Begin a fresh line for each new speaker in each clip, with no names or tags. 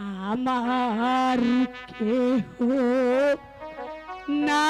আমার কেহ না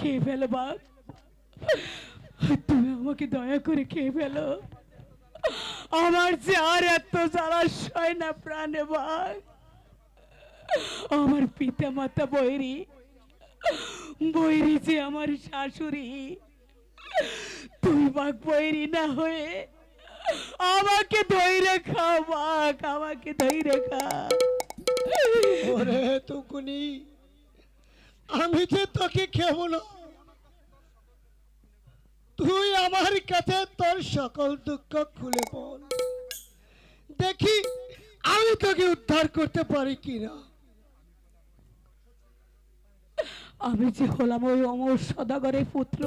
খেয়ে ফেলো, বাপ। তুমি আমাকে দয়া করে খেয়ে ফেলো। আমার যে আর এত সয় না প্রাণে বাঘ আমার পিতা মাতা বৈরি। বৈরি যে আমার শাশুড়ি। তুই বাঘ বৈরি না হয়ে আমাকে ধৈর্য খাও বাঘ আমাকে ধৈর্য খা।
ওরে তুকুনি আমি যে তোকে খেব তুই আমার কাছে তোর সকল দুঃখ খুলে বল। দেখি, আমি তোকে উদ্ধার করতে পারি কিনা।
আমি যে হলাম ওই অমর সদাগরের পুত্র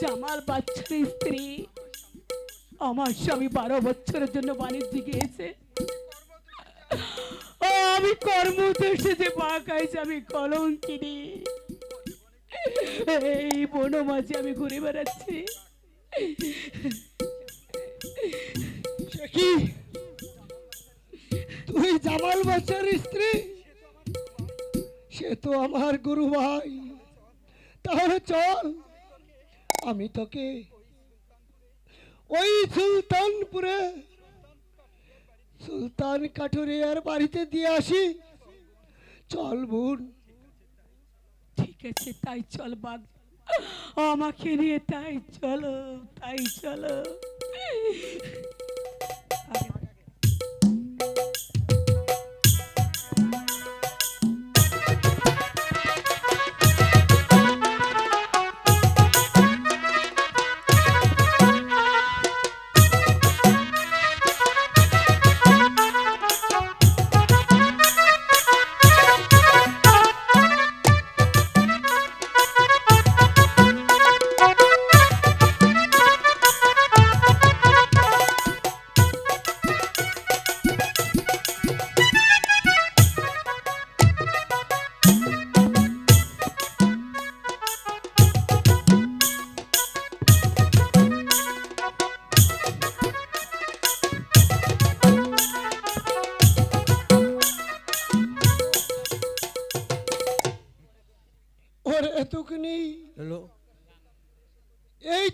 জামাল বাচ্চার স্ত্রী। আমার স্বামী বারো বছরের জন্য বাণিজ্যে গিয়েছে। আমি কর্ম দেশে যে পা খাইছি আমি কলঙ্কিনি। এই বনো মাঝে আমি ঘুরে বেড়াচ্ছি।
কি? তুই জামাল বাচ্চার স্ত্রী? সে তো আমার গুরু ভাই। তাহলে চল, আমি তোকে ওই সুলতানপুরে সুলতান কাঠুরিয়ার বাড়িতে দিয়ে আসি। চল বোন।
ঠিক আছে, তাই চল বাদ। আমাকে নিয়ে তাই চলো তাই চলো।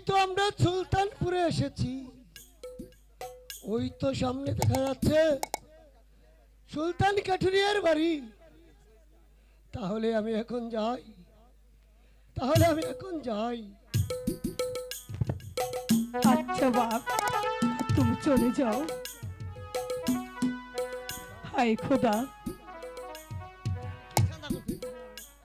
তো আমরা সুলতানপুরে এসেছি। ওই তো সামনে দেখা যাচ্ছে সুলতান কাঠুরিয়ার বাড়ি। তাহলে আমি এখন যাই। তাহলে আমি এখন যাই।
আচ্ছা বাঘ তুমি চলে যাও। হায় খোদা।